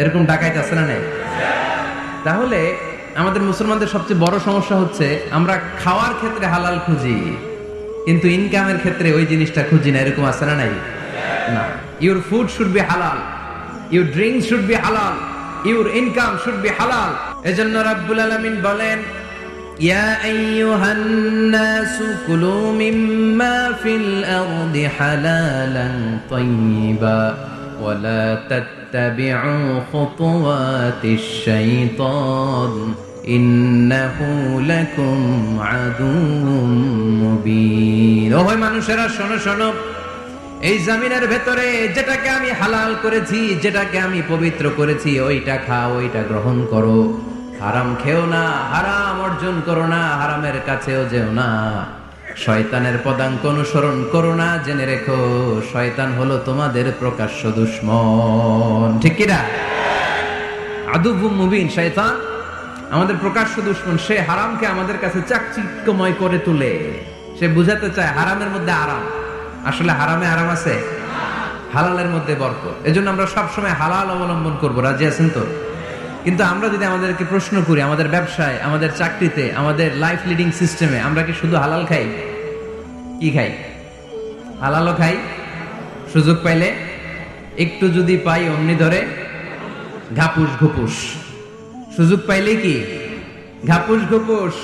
এরকম ডাকাইতে আছে না নেই? তাহলে আমাদের মুসলমানদের সবচেয়ে বড় সমস্যা হচ্ছে, আমরা খাওয়ার ক্ষেত্রে হালাল খুঁজি, কিন্তু ইনকামের ক্ষেত্রে ওই জিনিসটা খুঁজি না, এরকম আছে না নাই? না। Your food should be halal your drink should be halal your income should be halal এজন্য রাব্বুল আলামিন বলেন, ইয়া আইয়ুহান নাস কুলু মিম্মা ফিল আরদি হালালান তাইয়্যিবা تتبعوا خطوات الشيطان إنه لكم عدو مبين ওই মানুষেরা শোনো শোনো এই জামিনের ভেতরে যেটাকে আমি হালাল করেছি যেটাকে আমি পবিত্র করেছি ওইটা খাও ওইটা গ্রহণ করো হারাম খেও না হারাম অর্জন করো না হারামের কাছেও যেও না শয়তানের পদাঙ্ক অনুসরণ করো না, জেনে রেখো, শয়তান হলো তোমাদের প্রকাশ্য দুশ্মন। ঠিক কিনা আদুবু মুবিন, শয়তান। আমাদের প্রকাশ্য দুশ্মন, সে হারামকে আমাদের কাছে চাকচিক্যময় করে তুলে। সে বুঝাতে চায় হারামের মধ্যে আরাম। আসলে হারামে আরাম আছে? হালালের মধ্যে বরকত। এজন্য আমরা সবসময় হালাল অবলম্বন করব। রাজি আছেন তো? কিন্তু আমরা যদি আমাদেরকে প্রশ্ন করি, আমাদের ব্যবসায়, আমাদের চাকরিতে, আমাদের লাইফ লিডিং সিস্টেমে আমরা কি শুধু হালাল খাই? কি খাই? হালালও খাই? সুযোগ পাইলে একটু যদি পাই, অমনি ধরে ঘাপুস ঘুপুস। সুযোগ পাইলে কি? ঘাপুস ঘুপুস।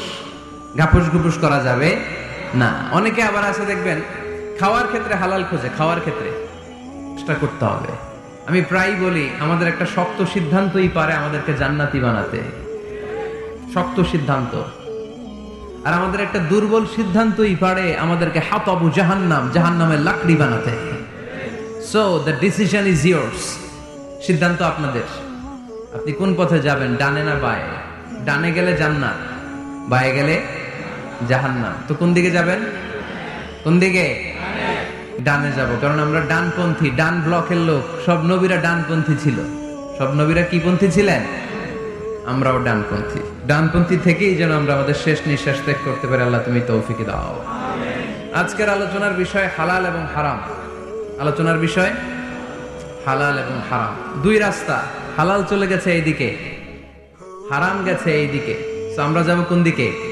ঘাপুস ঘুপুস করা যাবে না। অনেকে আবার আছে, দেখবেন, খাওয়ার ক্ষেত্রে হালাল খোঁজে, খাওয়ার ক্ষেত্রে। চেষ্টা করতে হবে। আমি প্রায় বলি, আমাদের একটা শক্ত সিদ্ধান্তই পারে আমাদেরকে জান্নাতি বানাতে। শক্ত সিদ্ধান্ত। আর আমাদের একটা দুর্বল সিদ্ধান্তই পারে আমাদেরকে হাতাবু জাহান্নাম, জাহান্নামের লাকড়ি বানাতে। So the decision is yours সিদ্ধান্ত আপনাদের। আপনি কোন পথে যাবেন, ডানে না বায়ে? ডানে গেলে জান্নাত, বায়ে গেলে জাহান্নাম। তো কোন দিকে যাবেন? কোন দিকে? ডানে যাব। কারণ আমরা ডানপন্থী, ডান ব্লকের লোক। সব নবীরা ডানপন্থী ছিল। সব নবীরা কি পন্থী ছিলেন? আমরাও ডানপন্থী। ডানপন্থী থেকেই যেন আমরা আমাদের শেষ নিঃশ্বাস ত্যাগ করতে পারি। আল্লাহ তুমি তৌফিকে দাও। আজকের আলোচনার বিষয় হালাল এবং হারাম। আলোচনার বিষয় হালাল এবং হারাম। দুই রাস্তা। হালাল চলে গেছে এইদিকে। হারাম গেছে এইদিকে। আমরা যাব কোন দিকে?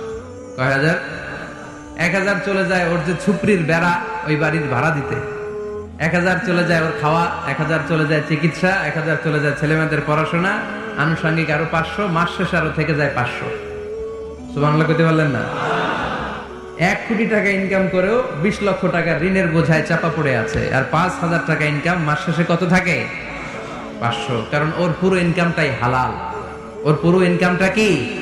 এক হাজার চলে যায় ওর যে বেড়া ওই বাড়ির ভাড়া দিতে। এক হাজার চলে যায় ওর খাওয়া, এক হাজার চলে যায় চিকিৎসা, এক হাজার চলে যায় পড়াশোনা, আনুষঙ্গিক আরও পাঁচশো, মাস শেষে আরও থেকে যায় পাঁচশো। সুবাংলা না? এক কোটি টাকা ইনকাম করেও বিশ লক্ষ টাকা ঋণের বোঝায় চাপা পড়ে আছে। আর পাঁচ হাজার টাকা ইনকাম মাস শেষে কত থাকে? পাঁচশো। কারণ ওর পুরো ইনকামটাই হালাল। ওর পুরো ইনকামটা কি?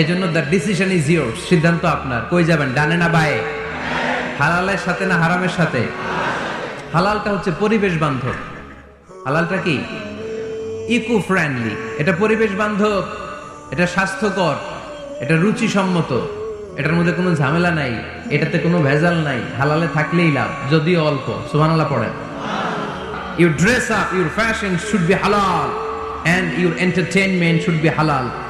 এই জন্য দ্য ডিসিশন ইজ ইয়োর সিদ্ধান্ত আপনার। কই যাবেন? ডানে না বায়ে? হালালের সাথে না হারামের সাথে? হালালটা হচ্ছে পরিবেশ বান্ধব। হালালটা কি? ইকো ফ্রেন্ডলি এটা পরিবেশ বান্ধব। এটা স্বাস্থ্যকর। এটা রুচিসম্মত। এটার মধ্যে কোনো ঝামেলা নাই। এটাতে কোনো ভেজাল নাই। হালালে থাকলেই লাভ, যদিও অল্প। সুবহানাল্লাহ পড়েন। Your dress up your fashion should be halal and your entertainment should be halal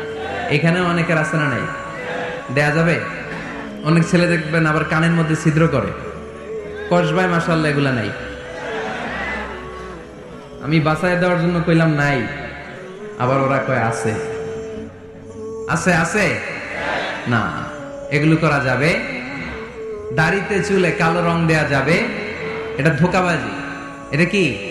এখানেও অনেকের আছে না নাই? দেয়া যাবে? অনেক ছেলে দেখবেন আবার কানের মধ্যে ছিদ্র করে। কসবায় মাসাল্লাহ এগুলা নাই। আমি বাসায় দেওয়ার জন্য কইলাম নাই। আবার ওরা কয়, আছে। আছে আছে? না, এগুলো করা যাবে। দাড়িতে চুলে কালো রং দেয়া যাবে। এটা ধোকাবাজি। এটা কি?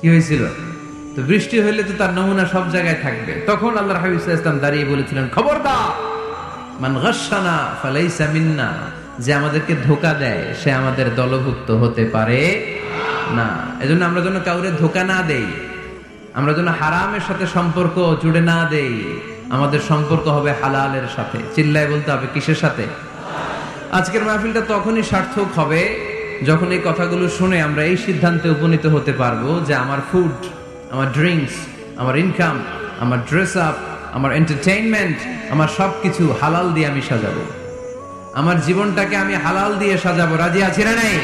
কি হয়েছিল? তো বৃষ্টি হইলে তো তার নমুনা সব জায়গায় থাকবে। তখন আল্লাহর হাবিব ইসলাম দাঁড়িয়ে বলেছিলেন, খবরদার, মান গাশানা ফালাইসা মিন্না, যে আমাদেরকে ধোকা দেয়, সে আমাদের দলভুক্ত হতে পারে না। এজন্য আমরা যেন কাউরে ধোকা না দেই, আমরা যেন হারামের সাথে সম্পর্ক জুড়ে না দেই, আমাদের সম্পর্ক হবে হালালের সাথে। চিল্লায় বলতে হবে কিসের সাথে? আজকের মাহফিলটা তখনই সার্থক হবে যখন এই কথাগুলো শুনে আমরা এই সিদ্ধান্তে উপনীত হতে পারব যে আমার ফুড আমার ড্রিঙ্কস আমার ইনকাম আমার ড্রেস আপ আমার এন্টারটেইনমেন্ট আমার সব কিছু হালাল দিয়ে আমি সাজাবো। আমার জীবনটাকে আমি হালাল দিয়ে সাজাবো। রাজি আছি না নাই?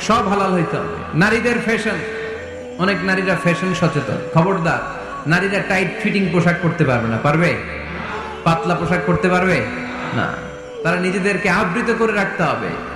সব হালাল হইতে হবে। নারীদের ফ্যাশন অনেক নারীরা ফ্যাশন সচেতন। খবরদার। নারীরা টাইট ফিটিং পোশাক পরতে পারবে না। পারবে? পাতলা পোশাক পরতে পারবে? না। তারা নিজেদেরকে আবৃত করে রাখতে হবে।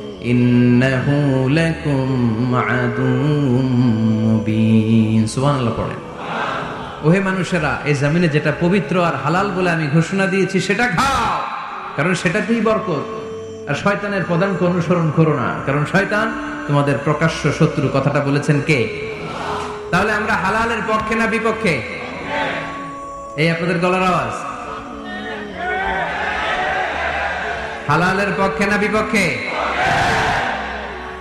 ইন্নাহু লাকুম আদুউম মুবিন। ওহে মানুষেরা, এই জমিনে যেটা পবিত্র আর হালাল বলে আমি ঘোষণা দিয়েছি, সেটা খাও। কারণ সেটাতেই বরকত। আর শয়তানের পদাঙ্ক অনুসরণ করো না। কারণ শয়তান তোমাদের প্রকাশ্য শত্রু। কথাটা বলেছেন কে? তাহলে আমরা হালালের পক্ষে না বিপক্ষে? এই আপনাদের গলার আওয়াজ। হালালের পক্ষে না বিপক্ষে?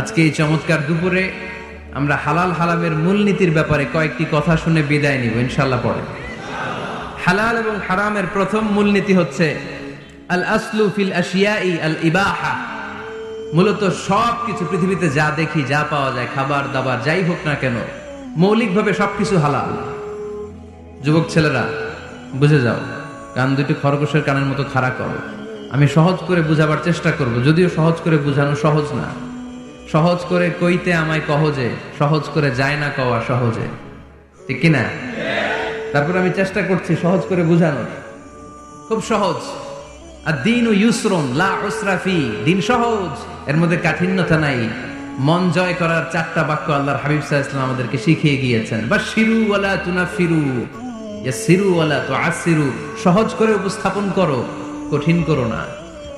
আজকে এই চমৎকার দুপুরে আমরা হালাল হালামের মূলনীতির ব্যাপারে কয়েকটি কথা শুনে বিদায় নিব ইনশাল্লাহ পরে। হালাল এবং হারামের প্রথম মূলনীতি হচ্ছে, আল আসলু ফিল আশিয়াই আল ইবাহা। মূলত সব কিছু পৃথিবীতে যা দেখি, যা পাওয়া যায়, খাবার, দাবার, যাই হোক না কেন, মৌলিকভাবে সবকিছু হালাল। যুবক ছেলেরা, বুঝে যাও, কান দুটি খরগোশের কানের মতো খাড়া করো। আমি সহজ করে বুঝাবার চেষ্টা করব, যদিও সহজ করে বুঝানো সহজ না। সহজ করে কইতে আমায় কহজে সহজ করে যায় না কওয়া সহজে। ঠিক কি না তারপর আমি চেষ্টা করছি সহজ করে বুঝানোর। খুব সহজ। আর দিন ও ইউসরন লা দিন সহজ, এর মধ্যে কাঠিন্যতা নাই। মন জয় করার চারটা বাক্য আল্লাহর হাবিব সাহা ইসলাম আমাদেরকে শিখিয়ে গিয়েছেন। বা শিরু ওয়ালা তুনা ফিরু সিরু ওয়ালা তো আসিরু সহজ করে উপস্থাপন করো, কঠিন করো না।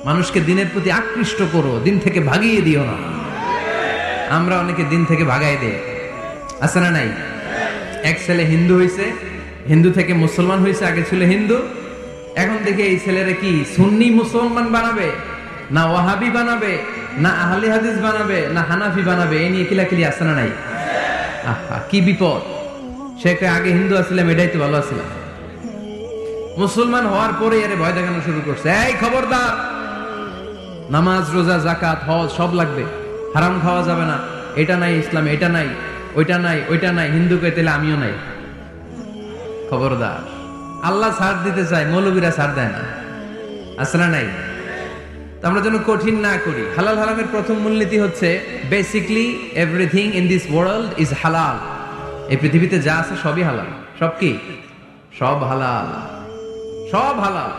মানুষকে দিনের প্রতি আকৃষ্ট করো, দিন থেকে ভাগিয়ে দিও না। আমরা অনেকে দিন থেকে ভাগাই দেয় আছে না নাই? এক ছেলে হিন্দু হয়েছে হিন্দু থেকে মুসলমান হয়েছে আগে ছিল হিন্দু। এখন দেখে এই ছেলেরা কি, সুন্নি মুসলমান বানাবে, না ওয়াহাবি বানাবে, না আহলি হাদিস বানাবে, না হানাফি বানাবে, এই নিয়ে কিলাকিলি আছে না নাই? আহা, কি বিপদ। সে আগে হিন্দু আসছিলাম এটাই তো ভালো আসছিলাম মুসলমান হওয়ার পরে এর ভয় দেখানো শুরু করছে। এই খবরদার, নামাজ, রোজা জাকাত হজ, সব লাগবে। হারাম খাওয়া যাবে না। এটা নাই ইসলাম, এটা নাই, ওইটা নাই ওইটা নাই হিন্দুকে তেলে আমিও নাই। খবরদার। আল্লাহ ছাড় দিতে চায়, মৌলবীরা ছাড় দেয় না। আসলে নাই? আমরা যেন কঠিন না করি। হালাল হারামের প্রথম মূলনীতি হচ্ছে basically everything in this world is halal এই পৃথিবীতে যা আছে সবই হালাল। সব কি? সব হালাল। সব হালাল।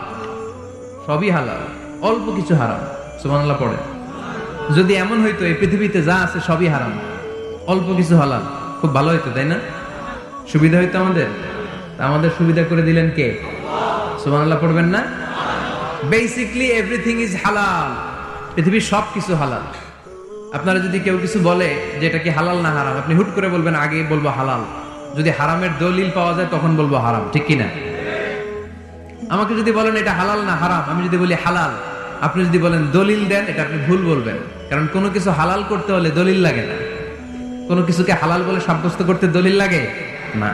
সবই হালাল। অল্প কিছু হারাম। সুবহানাল্লাহ পড়ে যদি এমন হইতো, এই পৃথিবীতে যা আছে সবই হারাম। অল্প কিছু হালাল। খুব ভালো হইতো, তাই না? সুবিধা হইতো আমাদের? আমাদের সুবিধা করে দিলেন কে? সুবহানাল্লাহ, পড়বেন না? বেসিকলি এভরিথিং ইজ হালাল পৃথিবীর সব কিছু হালাল। আপনারা যদি কেউ কিছু বলে যে এটা কি হালাল না হারাম, আপনি হুট করে বলবেন, আগে বলব হালাল। যদি হারামের দলিল পাওয়া যায়, তখন বলব হারাম। ঠিক কি না আমাকে যদি বলেন, এটা হালাল না হারাম, আমি যদি বলি, হালাল। আপনি যদি বলেন দলিল দেন, এটা আপনি ভুল বলবেন। কারণ কোনো কিছু হালাল করতে হলে দলিল লাগে না। কোনো কিছুকে হালাল বলে সাব্যস্ত করতে দলিল লাগে? না।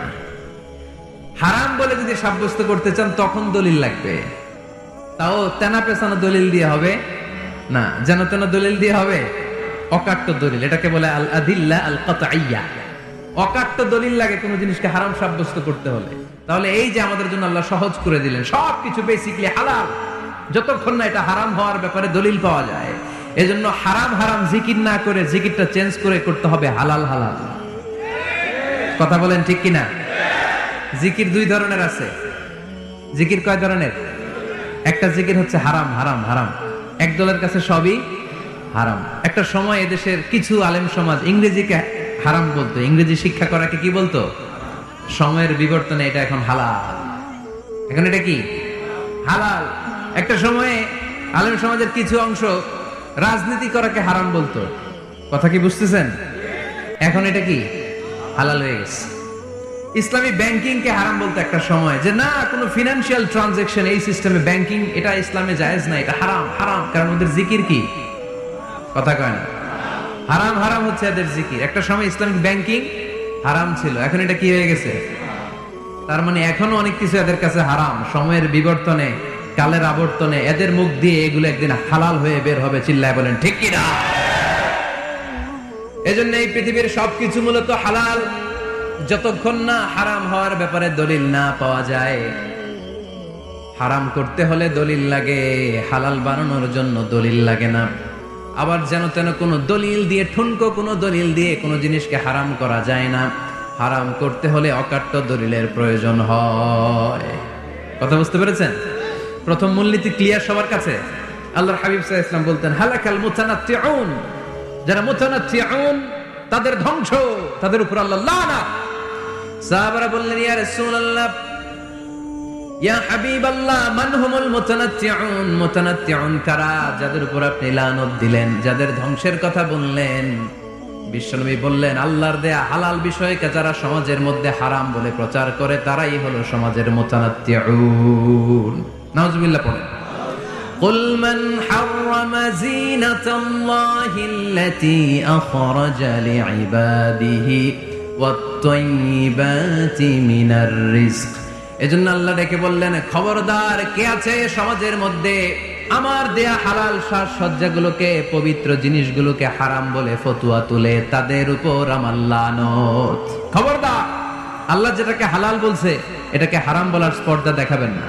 হারাম বলে যদি সাব্যস্ত করতে চান, তখন দলিল লাগবে। তাও তেনা পেছানো দলিল দিয়ে হবে? না। যেন তেন দলিল দিয়ে হবে? অকাট্য দলিল। এটাকে বলে আল আদিল্লা আল কাতাইয়া অকাট্য দলিল লাগে কোনো জিনিসকে হারাম সাব্যস্ত করতে হলে। তাহলে এই যে আমাদের জন্য আল্লাহ সহজ করে দিলেন সব কিছু বেসিকলি হালাল। যতক্ষণ না এটা হারাম হওয়ার ব্যাপারে দলিল পাওয়া যায়, এজন্য হারাম হারাম জিকির না করে জিকিরটা চেঞ্জ করে করতে হবে হালাল হালাল। কথা বলেন ঠিক কিনা? জিকির দুই ধরনের আছে। জিকির কয় ধরনের? একটা জিকির হচ্ছে হারাম হারাম হারাম। এক দলের কাছে সবই হারাম। একটা সময় এদেশের কিছু আলেম সমাজ ইংরেজিকে হারাম বলতো। ইংরেজি শিক্ষা করাকে কি বলতো? সময়ের বিবর্তনে এটা এখন হালাল। এখন এটা কি? হালাল। একটা সময়ে আলেম সমাজের কিছু অংশ রাজনীতি করাকে হারাম বলতো। কথা কি বুঝতেছেন? এখন এটা কি? হালাল হয়ে গেছে। ইসলামী ব্যাংকিং কে হারাম বলতে একটা সময় যে, না, কোনো ফিনান্সিয়াল ট্রানজেকশন এই সিস্টেমে ব্যাংকিং এটা ইসলামে জায়েজ না, এটা হারাম হারাম। কারণ ওদের জিকির কি? কথা কয় না। হারাম হারাম হচ্ছে এদের জিকির। একটা সময় ইসলামিক ব্যাংকিং হারাম ছিল। এখন এটা কি হয়ে গেছে? তার মানে এখনও অনেক কিছু এদের কাছে হারাম। সময়ের বিবর্তনে কালের আবর্তনে এদের মুখ দিয়ে এগুলো একদিন হালাল হয়ে বের হবে, চিল্লায় বলেন, ঠিক কিনা এজন্য এই পৃথিবীর সবকিছু মূলত হালাল। যতক্ষণ না হারাম হওয়ার ব্যাপারে দলিল না পাওয়া যায়, হারাম করতে হলে দলিল লাগে, হালাল বানানোর জন্য দলিল লাগে না। আবার যেন তেন কোনো দলিল দিয়ে, ঠুনকো কোনো দলিল দিয়ে কোনো জিনিসকে হারাম করা যায় না। হারাম করতে হলে অকাট্য দলিলের প্রয়োজন হয়। কথা বুঝতে পেরেছেন? প্রথম মূলনীতি ক্লিয়ার সবার কাছে? আল্লাহর হাবিব সাহা ইসলাম বলতেন, হালাকাল মুতানাত্তিউন। যারা মুতানাত্তিউন, তাদের ধ্বংস, তাদের উপর আল্লাহ লানা সাহাবারা বললেন, ইয়া রাসূলুল্লাহ, ইয়া হাবিবাল্লাহ, মান হুমুল মুতানাত্তিউন? মুতানাত্তিউন কারা? যাদের উপর আপনি লানত দিলেন, যাদের ধ্বংসের কথা বললেন। বিশ্বনবী বললেন, আল্লাহর দেয়া হালাল বিষয়কে যারা সমাজের মধ্যে হারাম বলে প্রচার করে, তারাই হলো সমাজের মুতানাত্তিউন। নাউজুবিল্লাহ পড়েন قل من حرم زينة الله التي أخرج لعباده والطيبات من الرزق এজন্য আল্লাহ ডেকে বললেন খবরদার কে আছে সমাজের মধ্যে আমার দেয়া হালাল সাজসজ্জাগুলোকে পবিত্র জিনিসগুলোকে হারাম বলে ফতুয়া তুলে তাদের উপর আমার লানত খবরদার আল্লাহ যেটাকে হালাল বলছে এটাকে হারাম বলার স্পর্ধা দেখাবেন না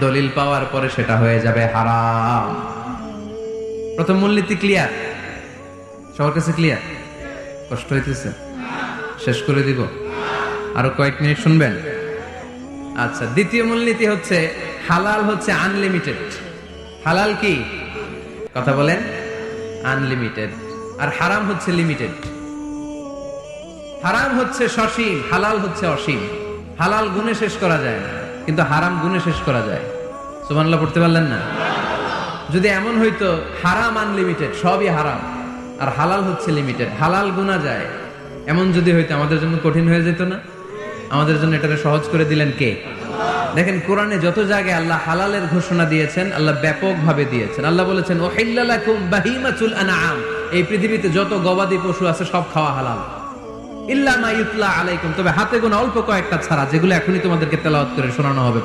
দলিল পাওয়ার পরে সেটা হয়ে যাবে হারাম। প্রথম মূলনীতি ক্লিয়ার সবার কাছে ক্লিয়ার কষ্ট হইতেছে। শেষ করে দিব। আরও কয়েক মিনিট শুনবেন? আচ্ছা দ্বিতীয় মূলনীতি হচ্ছে হালাল হচ্ছে আনলিমিটেড হালাল কি? কথা বলেন। আনলিমিটেড আর হারাম হচ্ছে লিমিটেড হারাম হচ্ছে সসীম, হালাল হচ্ছে অসীম। হালাল গুণে শেষ করা যায় না। কিন্তু হারাম গুনে শেষ করা যায়। সুমানলা পড়তে পারলেন না? যদি এমন হইতো, হারাম আনলিমিটেড সবই হারাম। আর হালাল হচ্ছে লিমিটেড হালাল গুনা যায়। এমন যদি হইতো, আমাদের জন্য কঠিন হয়ে যেত না? আমাদের জন্য এটাকে সহজ করে দিলেন কে? দেখেন, কোরআনে যত জায়গায় আল্লাহ হালালের ঘোষণা দিয়েছেন, আল্লাহ ব্যাপকভাবে দিয়েছেন। আল্লাহ বলেছেন ও হিল্লালাকুম বাহিমাতুল আনআম। এই পৃথিবীতে যত গবাদি পশু আছে, সব খাওয়া হালাল। আলাইকুম। তবে হাতে গোনা অল্প কয়েকটা ছাড়া, যেগুলো এখনই হবে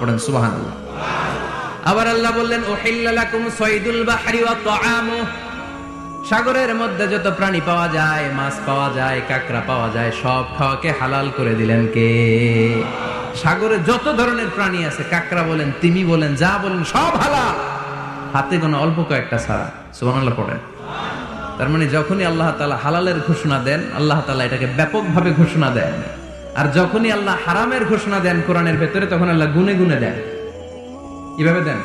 সাগরের মধ্যে যত প্রাণী পাওয়া যায়, মাছ পাওয়া যায়, কাঁকড়া পাওয়া যায়, সব খাওয়াকে হালাল করে দিলেন কে? সাগরে যত ধরনের প্রাণী আছে, কাঁকড়া বলেন, তিমি বলেন, যা বলেন, সব হালাল। হাতে গোনা অল্প কয়েকটা ছাড়া। সুবহানাল্লাহ, পড়েন। তার মানে যখনই আল্লাহ তালা হালালের ঘোষণা দেন, আল্লাহ তালা এটাকে ব্যাপকভাবে ঘোষণা দেন। আর যখনই আল্লাহ হারামের ঘোষণা দেন কোরআনের ভেতরে, তখন আল্লাহ গুনে গুনে দেন। এভাবে দেন?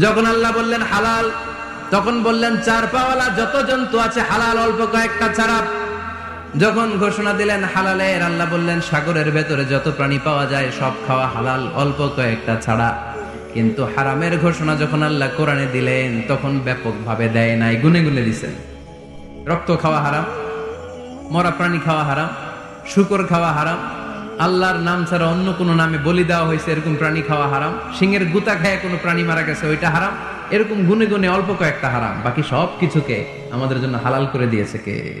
যখন আল্লাহ বললেন হালাল, তখন বললেন চার পাওয়ালা যত জন্তু আছে হালাল অল্প কয়েকটা ছাড়া যখন ঘোষণা দিলেন হালালের আল্লাহ বললেন, সাগরের ভেতরে যত প্রাণী পাওয়া যায়, সব খাওয়া হালাল, অল্প কয়েকটা ছাড়া। কিন্তু হারামের ঘোষণা যখন আল্লাহ কোরআনে দিলেন, তখন ব্যাপকভাবে দেয় নাই, গুনে গুনে দিছেন। রক্ত খাওয়া হারাম, মরা প্রাণী খাওয়া হারাম, শুকর খাওয়া হারাম, আল্লাহর নাম ছাড়া অন্য কোনো নামে বলি দেওয়া হয়েছে, এরকম প্রাণী খাওয়া হারাম সিংহের গুতা খায় কোনো প্রাণী মারা গেছে, ওইটা হারাম, এরকম গুনে গুনে অল্প কয়েকটা হারাম, বাকি সব কিছুকে আমাদের জন্য হালাল করে দিয়েছে কে?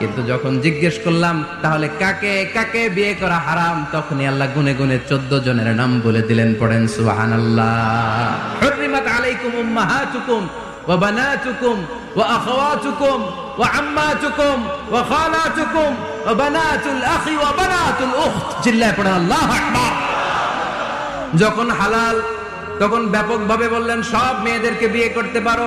কিন্তু যখন জিজ্ঞেস করলাম তাহলে কাকে কাকে বিয়ে করা হারাম তখনই আল্লাহ গুনে গুনে চোদ্দ জনের নাম বলে দিলেন পড়েন সুবহানাল্লাহ হুররিমাত আলাইকুম উম্মাহাতুকুম وبناتكم واخواتكم وعماتكم وخالاتكم وبنات الاخ وبنات الاخت জিল্লায় পড়েন আল্লাহু আকবার যখন হালাল তখন ব্যাপকভাবে বললেন সব মেয়েদেরকে বিয়ে করতে পারো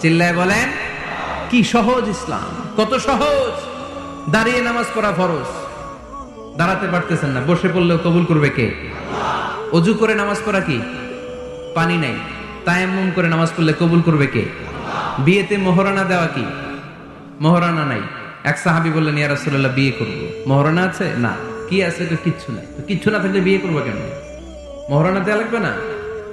চিল্লায় বলেন কি সহজ ইসলাম? কত সহজ? দাঁড়িয়ে নামাজ পড়া ফরজ। দাঁড়াতে পারতেছেন না বসে পড়লেও কবুল করবে কে? অজু করে নামাজ পড়া কি? পানি নাই। তায়াম্মুম করে নামাজ পড়লে কবুল করবে কে? বিয়েতে মোহরানা দেওয়া কি? মোহরানা নাই। এক সাহাবি বললেন ইয়া রাসূলুল্লাহ বিয়ে করব। মোহরানা আছে? না। কি আছে তো কিচ্ছু নাই। কিচ্ছু না থাকলে বিয়ে করব কেন? মোহরানা দেওয়া লাগবে না?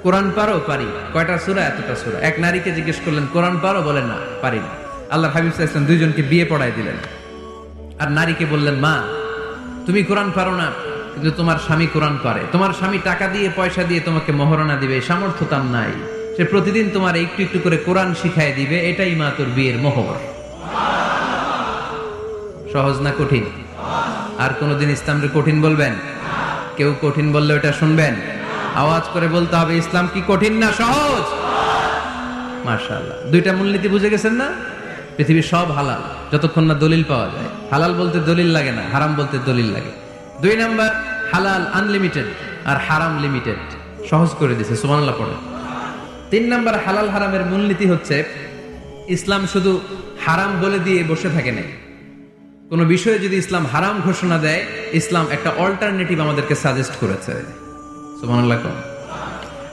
কোরআন পারো, পারি কয়টা সূরা? এতটা সূরা। এক নারীকে জিজ্ঞেস করলেন, কোরআন পারো? বলে না, পারি না। আল্লাহ হাবিব ওয়াসাল্লাম দুইজনকে বিয়ে পড়ায় দিলেন। আর নারীকে বললেন, মা, তুমি কোরআন পারো না, কিন্তু তোমার স্বামী কোরআন পারে। তোমার স্বামী টাকা দিয়ে, পয়সা দিয়ে তোমাকে মহারণা দিবে, সামর্থ্য তার নাই। সে প্রতিদিন তোমার একটু একটু করে কোরআন শিখায় দিবে, এটাই মা তোর বিয়ের মোহর। সহজ না কঠিন? আর কোনোদিন ইসলামকে কঠিন বলবেন? কেউ কঠিন বললে ওটা শুনবেন? আওয়াজ করে বলতে হবে, ইসলাম কি কঠিন না সহজ? মার্শাল্লাহ দুইটা মূলনীতি বুঝে গেছেন না? পৃথিবীর সব হালাল, যতক্ষণ না দলিল পাওয়া যায়। হালাল বলতে দলিল লাগে না, হারাম বলতে দলিল লাগে। দুই নাম্বার, হালাল আনলিমিটেড আর হারাম লিমিটেড সহজ করে দিছে, সুবহানাল্লাহ পড়ে। তিন নাম্বার, হালাল হারামের মূলনীতি হচ্ছে, ইসলাম শুধু হারাম বলে দিয়ে বসে থাকে না কোনো বিষয়ে যদি ইসলাম হারাম ঘোষণা দেয়, ইসলাম একটা অল্টারনেটিভ আমাদেরকে সাজেস্ট করেছে।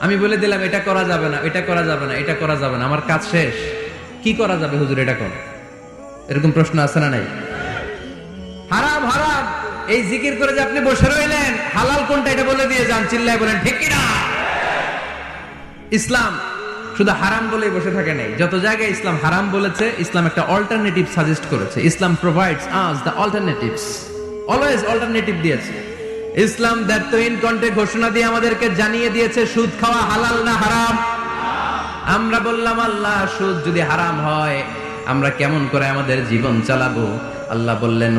আমি বলে দিলাম, এটা করা যাবে না, এটা করা যাবে না, এটা করা যাবে না, আমার কাজ শেষ। কি করা যাবে হুজুর, এটা কর। এরকম প্রশ্ন আছে না নাই? হারাম হারাম। এই জিকির করে যে আপনি বসে রইলেন, হালাল কোনটা এটা বলে দিয়ে যান, চিল্লায় বলেন, ঠিক কিনা ইসলাম শুধু হারাম বলেই বসে থাকে নাই। যত জায়গায় ইসলাম হারাম বলেছে, ইসলাম একটা অল্টারনেটিভ সাজেস্ট করেছে। Islam provides us the alternatives always alternative দিয়েছে। ইসলাম দ্যাত্তহীন কণ্ঠে ঘোষণা দিয়ে আমাদেরকে জানিয়ে দিয়েছে, সুদ খাওয়া হালাল না হারাম? আমরা বললাম, আল্লাহ, সুদ যদি হারাম হয়, আমরা কেমন করে আমাদের জীবন চালাবো? আল্লাহ বললেন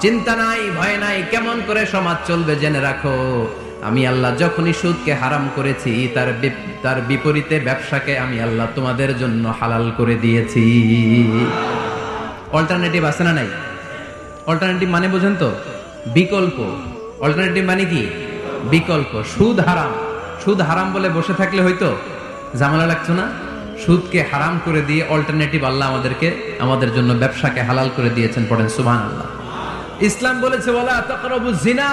চিন্তা নাই, ভয় নাই, কেমন করে সমাজ চলবে জেনে রাখো। আমি আল্লাহ যখনই সুদকে হারাম করেছি, তার তার বিপরীতে ব্যবসাকে আমি আল্লাহ তোমাদের জন্য হালাল করে দিয়েছি। অল্টারনেটিভ আছে না নাই? অল্টারনেটিভ মানে বোঝেন তো? বিকল্প। অল্টারনেটিভ মানে কি? বিকল্প। সুদ হারাম। সুদ হারাম বলে বসে থাকলে হয়তো ঝামেলা লাগতো না? সুদকে হারাম করে দিয়ে অল্টারনেটিভ আল্লাহ আমাদেরকে, আমাদের জন্য ব্যবসাকে হালাল করে দিয়েছেন, পড়েন সুবহান আল্লাহ ইসলাম বলেছে বলা জিনা।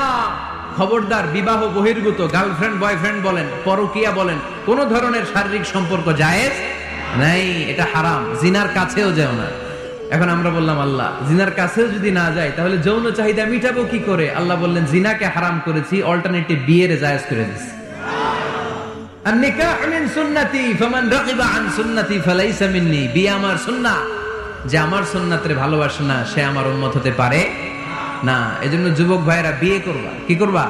খবরদার, বিবাহ বহির্ভূত গার্লফ্রেন্ড বয়ফ্রেন্ড বলেন, পরকিয়া বলেন, কোন ধরনের শারীরিক সম্পর্ক জায়েজ নাই, এটা হারাম, জিনার কাছেও যেও না। এখন আমরা বললাম, আল্লাহ, জিনার কাছেও যদি না যায়, তাহলে যৌন চাহিদা মিটাবো কি করে? আল্লাহ বললেন, জিনাকে হারাম করেছি অল্টারনেটিভ বিয়ের জায়েজ করে দিছি। সুন্নতি সুন্নতি যে আমার সুন্নাতের ভালোবাসে না, সে আমার উন্মত হতে পারে। না, এজন্য যুবক ভাইরা বিয়ে করবা। কি করবা?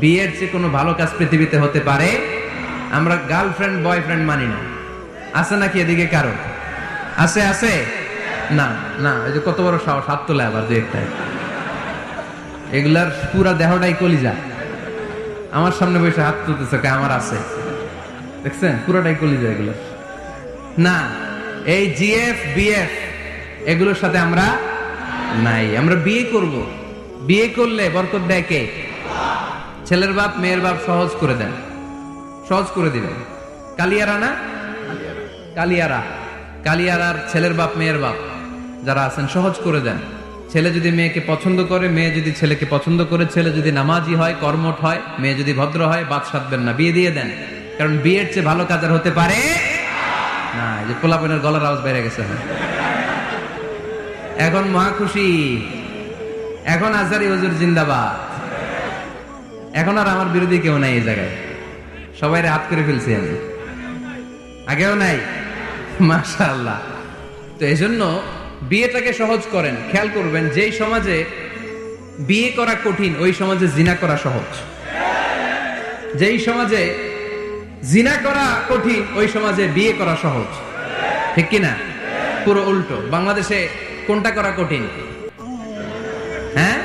বিয়ের চেয়ে কোনো ভালো কাজ পৃথিবীতে হতে পারে? আমরা গার্লফ্রেন্ড বয়ফ্রেন্ড মানি না। আছে নাকি এদিকে কারও? আছে আছে? না না, এই যে কত বড় সাহস, হাত তোলে আবার দু একটা এগুলার পুরা দেহটাই কলিজা। আমার সামনে বসে হাত তুলতেছে আমার আছে। দেখছেন? পুরোটাই কলিজা এগুলো না, এই জিএফ বিএফ এগুলোর সাথে আমরা নাই, আমরা বিয়ে করব। বিয়ে করলে বরকত দেয় কে? ছেলের বাপ, মেয়ের বাপ সহজ করে দেন। সহজ করে দিবেন। কালিয়ারা না? কালিয়ারা। কালিয়ারার ছেলের বাপ, মেয়ের বাপ যারা আছেন, সহজ করে দেন। ছেলে যদি মেয়েকে পছন্দ করে, মেয়ে যদি ছেলেকে পছন্দ করে, ছেলে যদি নামাজি হয়, কর্মঠ হয়, মেয়ে যদি ভদ্র হয় বাদ সাধবেন না, বিয়ে দিয়ে দেন। কারণ বিয়ের চেয়ে ভালো কাজ আর হতে পারে না। যে পোলাপনের গলার আওয়াজ বেড়ে গেছে হ্যাঁ। এখন মহা খুশি। এখন আজারি হুজুর জিন্দাবাদ। এখন আর আমার বিরোধী কেউ নাই এই জায়গায়। সবাই হাত করে ফেলছি আমি। আগেও নাই। মাশাআল্লাহ। তো এই জন্য বিয়েটাকে সহজ করেন, খেয়াল করবেন, যেই সমাজে বিয়ে করা কঠিন, ওই সমাজে জিনা করা সহজ। যেই সমাজে জিনা করা কঠিন, ওই সমাজে বিয়ে করা সহজ। ঠিক কিনা? পুরো উল্টো। বাংলাদেশে কোনটা করা কঠিন? হ্যাঁ?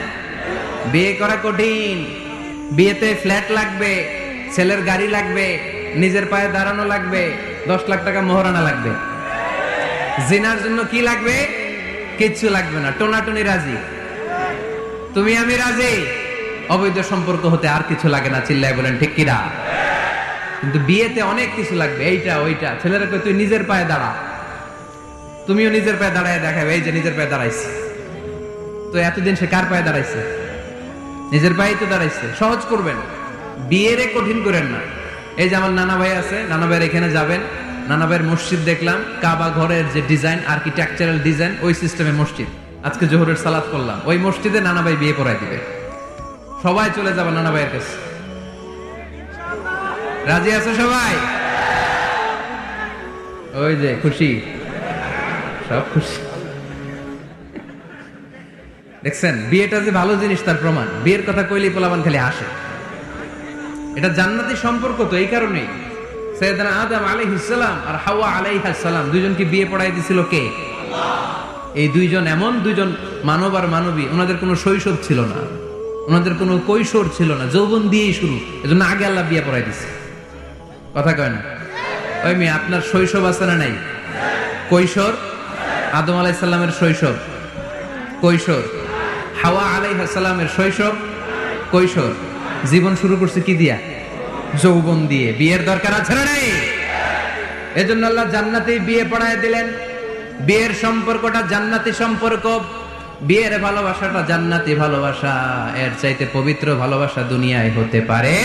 বিয়ে করা কঠিন। বিয়েতে ফ্ল্যাট লাগবে, ছেলের গাড়ি লাগবে, নিজের পায়ে দাঁড়ানো লাগবে, দশ লাখ টাকা মোহরানা লাগবে। জিনার জন্য কি লাগবে? কিচ্ছু লাগবে না। টোনাটুনি রাজি। তুমি আমি রাজি? অবৈধ সম্পর্ক হতে আর কিছু লাগে না, চিল্লায় বলেন, ঠিক কিনা? কিন্তু বিয়েতে অনেক কিছু লাগবে, এইটা, ওইটা। ছেলেরা তুই নিজের পায়ে দাঁড়া। তুমিও নিজের পায়ে দাঁড়ায় দেখাবে, এই যে নিজের পায়ে দাঁড়াইছে। তো এতদিন সে কার পায়ে দাঁড়াইছে? নিজের পায়েই তো দাঁড়াইছে। সহজ করবেন। বিয়েরে কঠিন করেন না। এই যে আমার নানা ভাই আছে, নানা ভাইয়ের এখানে যাবেন। নানা ভাইয়ের মসজিদ দেখলাম, কাবা ঘরের যে ডিজাইন, আর্কিটেকচারাল ডিজাইন, ওই সিস্টেমে মসজিদ। আজকে জোহরের সালাত করলাম। ওই মসজিদে নানা ভাই বিয়ে পড়াই দিবে। সবাই চলে যাবে নানা ভাইয়ের কাছে। রাজি আছে সবাই? ওই যে খুশি। দেখছেন, বিয়েটা যে ভালো জিনিস, তার প্রমাণ। বিয়ের কথা কইলে পোলাবান খালি আসে এটা জান্নাতি সম্পর্ক তো, এই কারণেই। সৈয়দনা আদম আলাইহিসসালাম আর হাওয়া আলাইহাস সালাম দুইজনকে বিয়ে পড়াই দিছিল কে? এই দুইজন এমন দুইজন মানব আর মানবী, ওনাদের কোনো শৈশব ছিল না। ওনাদের কোনো কৈশোর ছিল না, যৌবন দিয়েই শুরু। এজন্য আগে আল্লাহ বিয়ে পড়াই দিছে। কথা কয় না? ওই মেয়ে, আপনার শৈশব আছে না নাই? কৈশোর? আদম আলাইসাল্লামের শৈশব, কৈশোর। হাওয়া আলাইহাসাল্লামের শৈশব, কৈশোর। জীবন শুরু করছে কি দিয়া? যৌবন দিয়ে। বিয়ের দরকার আছে না নাই? এজন্য আল্লাহ জান্নাতেই বিয়ে পড়ায় দিলেন। বিয়ের সম্পর্কটা জান্নাতি সম্পর্ক। বিয়ের ভালোবাসাটা জান্নাতি ভালোবাসা। এর চাইতে পবিত্র ভালোবাসা দুনিয়ায় হতে পারে।